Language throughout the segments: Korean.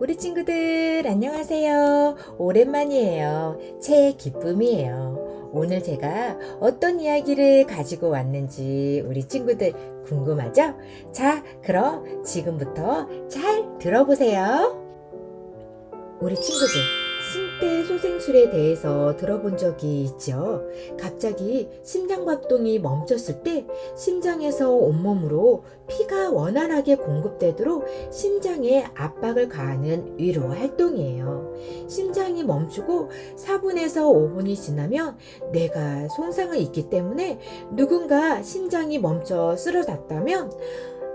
우리 친구들 안녕하세요. 오랜만이에요. 제 기쁨이에요. 오늘 제가 어떤 이야기를 가지고 왔는지 우리 친구들 궁금하죠? 자, 그럼 지금부터 잘 들어보세요. 우리 친구들 심폐소생술에 대해서 들어본 적이 있죠? 갑자기 심장박동이 멈췄을 때 심장에서 온몸으로 피가 원활하게 공급되도록 심장에 압박을 가하는 위로 활동이에요. 심장이 멈추고 4분에서 5분이 지나면 뇌가 손상을 입기 때문에 누군가 심장이 멈춰 쓰러졌다면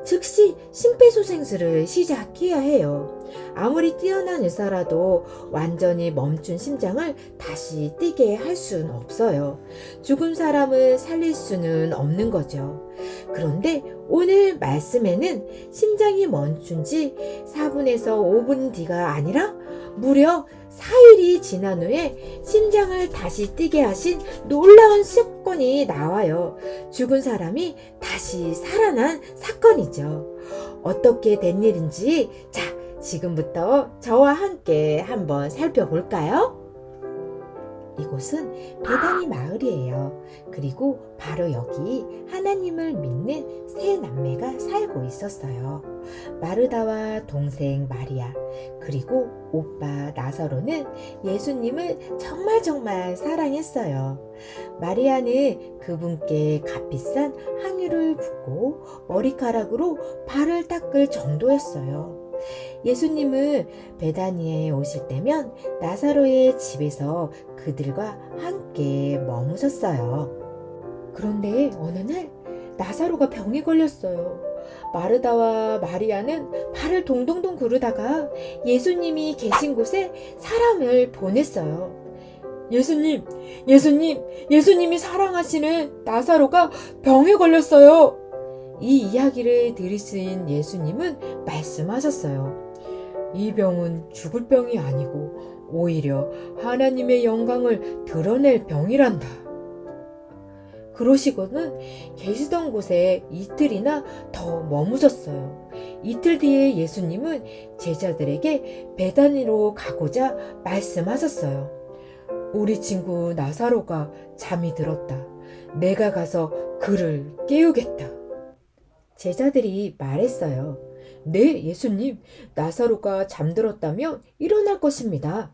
즉시 심폐소생술을 시작해야 해요. 아무리 뛰어난 의사라도 완전히 멈춘 심장을 다시 뛰게 할 수는 없어요. 죽은 사람을 살릴 수는 없는 거죠. 그런데 오늘 말씀에는 심장이 멈춘 지 4분에서 5분 뒤가 아니라 무려 4일이 지난 후에 심장을 다시 뛰게 하신 놀라운 사건이 나와요. 죽은 사람이 다시 살아난 사건이죠. 어떻게 된 일인지, 자, 지금부터 저와 함께 한번 살펴볼까요? 이곳은 베다니 마을이에요. 그리고 바로 여기 하나님을 믿는 세 남매가 살고 있었어요. 마르다와 동생 마리아, 그리고 오빠 나사로는 예수님을 정말 정말 사랑했어요. 마리아는 그분께 값비싼 항유를 붓고 머리카락으로 발을 닦을 정도였어요. 예수님은 베다니에 오실 때면 나사로의 집에서 그들과 함께 머무셨어요. 그런데 어느 날 나사로가 병이 걸렸어요. 마르다와 마리아는 발을 동동동 구르다가 예수님이 계신 곳에 사람을 보냈어요. 예수님, 예수님, 예수님이 사랑하시는 나사로가 병에 걸렸어요. 이 이야기를 들으신 예수님은 말씀하셨어요. 이 병은 죽을 병이 아니고 오히려 하나님의 영광을 드러낼 병이란다. 그러시고는 계시던 곳에 이틀이나 더 머무셨어요. 이틀 뒤에 예수님은 제자들에게 베다니로 가고자 말씀하셨어요. 우리 친구 나사로가 잠이 들었다. 내가 가서 그를 깨우겠다. 제자들이 말했어요. 네, 예수님. 나사로가 잠들었다면 일어날 것입니다.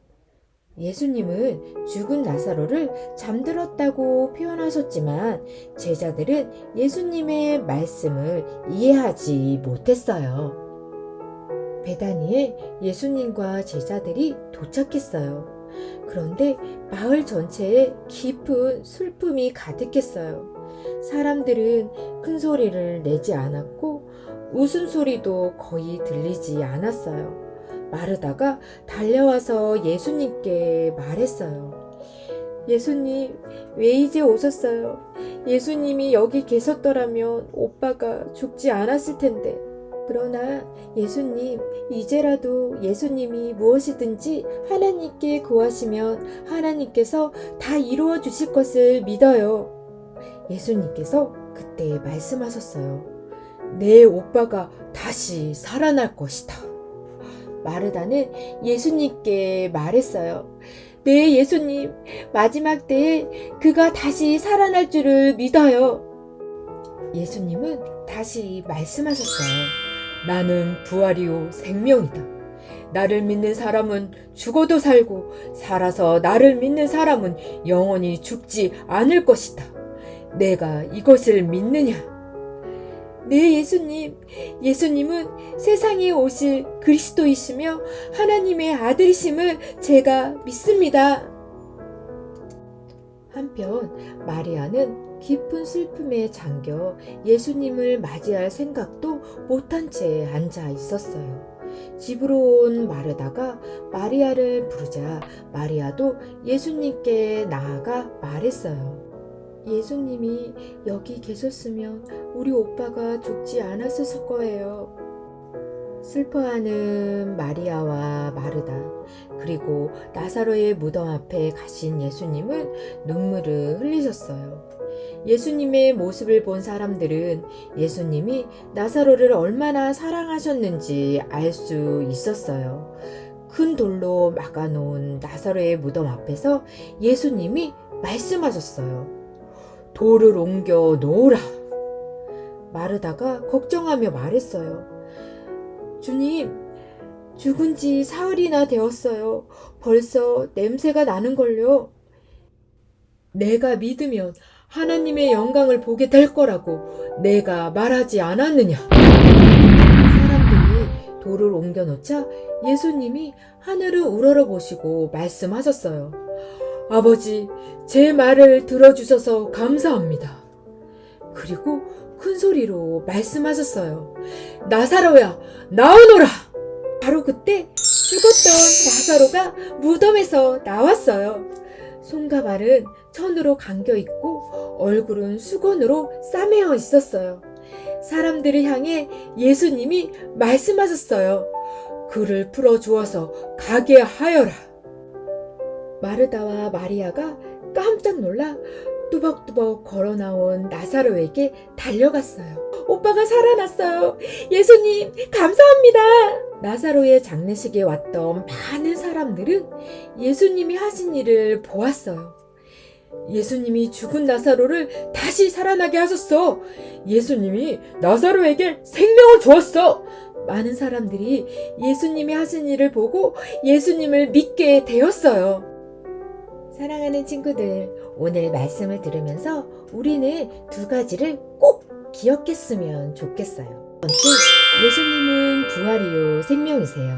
예수님은 죽은 나사로를 잠들었다고 표현하셨지만 제자들은 예수님의 말씀을 이해하지 못했어요. 베다니에 예수님과 제자들이 도착했어요. 그런데 마을 전체에 깊은 슬픔이 가득했어요. 사람들은 큰 소리를 내지 않았고 웃음소리도 거의 들리지 않았어요. 마르다가 달려와서 예수님께 말했어요. 예수님, 왜 이제 오셨어요? 예수님이 여기 계셨더라면 오빠가 죽지 않았을 텐데. 그러나 예수님, 이제라도 예수님이 무엇이든지 하나님께 구하시면 하나님께서 다 이루어 주실 것을 믿어요. 예수님께서 그때 말씀하셨어요. 내 오빠가 다시 살아날 것이다. 마르다는 예수님께 말했어요. 네, 예수님. 마지막 때에 그가 다시 살아날 줄을 믿어요. 예수님은 다시 말씀하셨어요. 나는 부활이요 생명이다. 나를 믿는 사람은 죽어도 살고 살아서 나를 믿는 사람은 영원히 죽지 않을 것이다. 내가 이것을 믿느냐? 네, 예수님. 예수님은 세상에 오실 그리스도이시며 하나님의 아들이심을 제가 믿습니다. 한편 마리아는 깊은 슬픔에 잠겨 예수님을 맞이할 생각도 못한 채 앉아 있었어요. 집으로 온 마르다가 마리아를 부르자 마리아도 예수님께 나아가 말했어요. 예수님이 여기 계셨으면 우리 오빠가 죽지 않았을 거예요. 슬퍼하는 마리아와 마르다, 그리고 나사로의 무덤 앞에 가신 예수님은 눈물을 흘리셨어요. 예수님의 모습을 본 사람들은 예수님이 나사로를 얼마나 사랑하셨는지 알 수 있었어요. 큰 돌로 막아놓은 나사로의 무덤 앞에서 예수님이 말씀하셨어요. 돌을 옮겨 놓으라. 마르다가 걱정하며 말했어요. 주님, 죽은 지 사흘이나 되었어요. 벌써 냄새가 나는걸요. 내가 믿으면 하나님의 영광을 보게 될 거라고 내가 말하지 않았느냐. 사람들이 돌을 옮겨 놓자 예수님이 하늘을 우러러 보시고 말씀하셨어요. 아버지, 제 말을 들어주셔서 감사합니다. 그리고 큰 소리로 말씀하셨어요. 나사로야, 나오너라! 바로 그때 죽었던 나사로가 무덤에서 나왔어요. 손과 발은 천으로 감겨 있고 얼굴은 수건으로 싸매어 있었어요. 사람들을 향해 예수님이 말씀하셨어요. 그를 풀어 주어서 가게 하여라. 마르다와 마리아가 깜짝 놀라 뚜벅뚜벅 걸어 나온 나사로에게 달려갔어요. 오빠가 살아났어요. 예수님, 감사합니다. 나사로의 장례식에 왔던 많은 사람들은 예수님이 하신 일을 보았어요. 예수님이 죽은 나사로를 다시 살아나게 하셨어. 예수님이 나사로에게 생명을 주었어. 많은 사람들이 예수님이 하신 일을 보고 예수님을 믿게 되었어요. 사랑하는 친구들, 오늘 말씀을 들으면서 우리는 두 가지를 꼭 기억했으면 좋겠어요. 첫 번째, 예수님은 부활이요 생명이세요.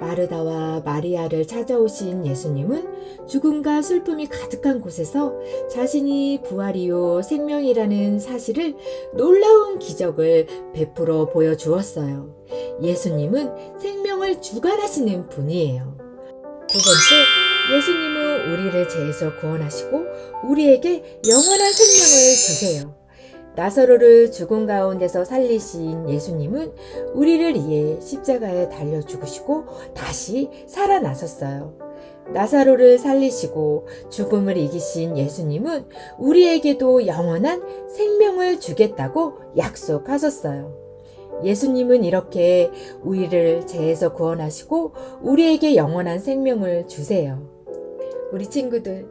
마르다와 마리아를 찾아오신 예수님은 죽음과 슬픔이 가득한 곳에서 자신이 부활이요 생명이라는 사실을 놀라운 기적을 베풀어 보여주었어요. 예수님은 생명을 주관하시는 분이에요. 두 번째, 예수님은 우리를 죄에서 구원하시고 우리에게 영원한 생명을 주세요. 나사로를 죽음 가운데서 살리신 예수님은 우리를 위해 십자가에 달려 죽으시고 다시 살아나셨어요. 나사로를 살리시고 죽음을 이기신 예수님은 우리에게도 영원한 생명을 주겠다고 약속하셨어요. 예수님은 이렇게 우리를 죄에서 구원하시고 우리에게 영원한 생명을 주세요. 우리 친구들,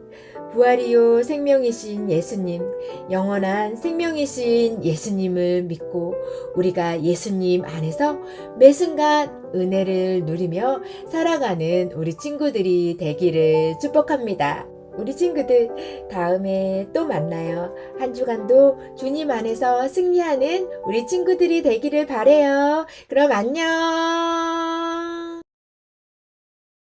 부활이요 생명이신 예수님, 영원한 생명이신 예수님을 믿고 우리가 예수님 안에서 매 순간 은혜를 누리며 살아가는 우리 친구들이 되기를 축복합니다. 우리 친구들, 다음에 또 만나요. 한 주간도 주님 안에서 승리하는 우리 친구들이 되기를 바래요. 그럼 안녕!